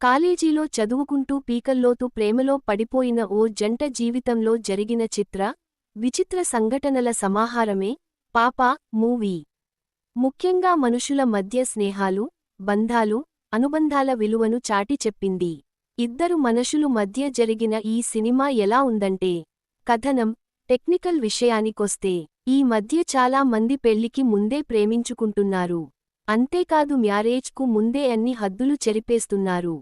కాలేజీలో చదువుకుంటూ పీకల్లోతు ప్రేమలో పడిపోయిన ఓ జంట జీవితంలో జరిగిన చిత్ర విచిత్ర సంఘటనల సమాహారమే పాపా మూవీ. ముఖ్యంగా మనుషుల మధ్య స్నేహాలు బంధాలు అనుబంధాల విలువను చాటి చెప్పింది. ఇద్దరు మనుషులు మధ్య జరిగిన ఈ సినిమా ఎలా ఉందంటే కథనం టెక్నికల్ విషయానికొస్తే ఈ మధ్య చాలా మంది పెళ్ళికి ముందే ప్రేమించుకుంటున్నారు. అంతేకాదు మ్యారేజ్కు ముందే అన్ని హద్దులు చెరిపేస్తున్నారు.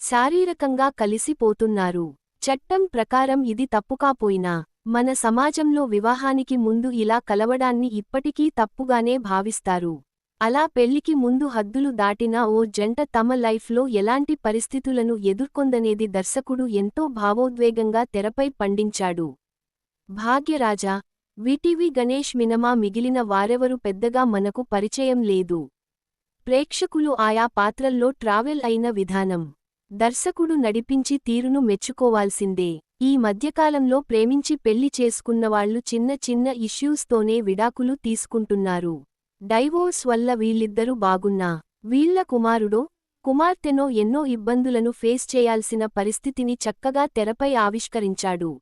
శారీరకంగా కలిసిపోతున్నారు చట్టం ప్రకారం ఇది తప్పుకాపోయినా మన సమాజంలో వివాహానికి ముందు ఇలా కలవడాన్ని ఇప్పటికీ తప్పుగానే భావిస్తారు. అలా పెళ్ళికి ముందు హద్దులు దాటిన ఓ జంట తమ లైఫ్లో ఎలాంటి పరిస్థితులను ఎదుర్కొందనేది దర్శకుడు ఎంతో భావోద్వేగంగా తెరపై పండించాడు. భాగ్యరాజా విటివి గణేష్ మినమా మిగిలిన వారెవరు పెద్దగా మనకు పరిచయం లేదు. ప్రేక్షకులు ఆయా పాత్రల్లో ట్రావెల్ అయిన విధానం. దర్శకుడు నడిపించి తీరును మెచ్చుకోవాల్సిందే. ఈ మధ్యకాలంలో ప్రేమించి పెళ్ళి చేసుకున్నవాళ్ళు చిన్న చిన్న ఇష్యూస్తోనే విడాకులు తీసుకుంటున్నారు. డైవోర్స్ వల్ల వీళ్ళిద్దరూ బాగున్నా. వీళ్ళ కుమారుడో కుమార్తెనో ఎన్నో ఇబ్బందులను ఫేస్ చేయాల్సిన పరిస్థితిని చక్కగా తెరపై ఆవిష్కరించాడు.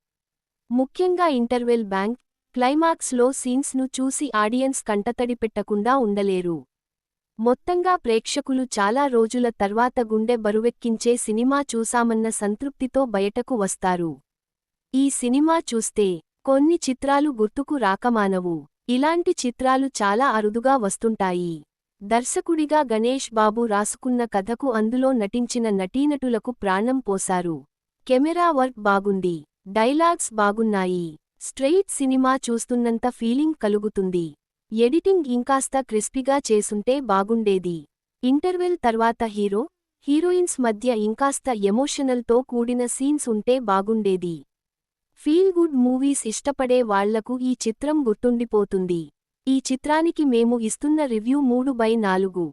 ముఖ్యంగా ఇంటర్వెల్ బ్యాంక్ క్లైమాక్స్లో సీన్స్ను చూసి ఆడియన్స్ కంటతడి పెట్టకుండా ఉండలేరు. మొత్తంగా ప్రేక్షకులు చాలా రోజుల తర్వాత గుండె బరువెక్కించే సినిమా చూసామన్న సంతృప్తితో బయటకు వస్తారు. ఈ సినిమా చూస్తే కొన్ని చిత్రాలు గుర్తుకు రాకమానవు. ఇలాంటి చిత్రాలు చాలా అరుదుగా వస్తుంటాయి. దర్శకుడిగా గణేష్ బాబు రాసుకున్న కథకు అందులో నటించిన నటీనటులకు ప్రాణం పోశారు. కెమెరా వర్క్ బాగుంది. డైలాగ్స్ బాగున్నాయి. స్ట్రెయిట్ సినిమా చూస్తున్నంత ఫీలింగ్ కలుగుతుంది. ఎడిటింగ్ ఇంకాస్త క్రిస్పీగా చేసుంటే బాగుండేది. ఇంటర్వెల్ తర్వాత హీరో హీరోయిన్స్ మధ్య ఇంకాస్త ఎమోషనల్తో కూడిన సీన్స్ ఉంటే బాగుండేది. ఫీల్ గుడ్ మూవీస్ ఇష్టపడే వాళ్ళకు ఈ చిత్రం గుర్తుండిపోతుంది. ఈ చిత్రానికి మేము ఇస్తున్న రివ్యూ మూడు బై నాలుగు.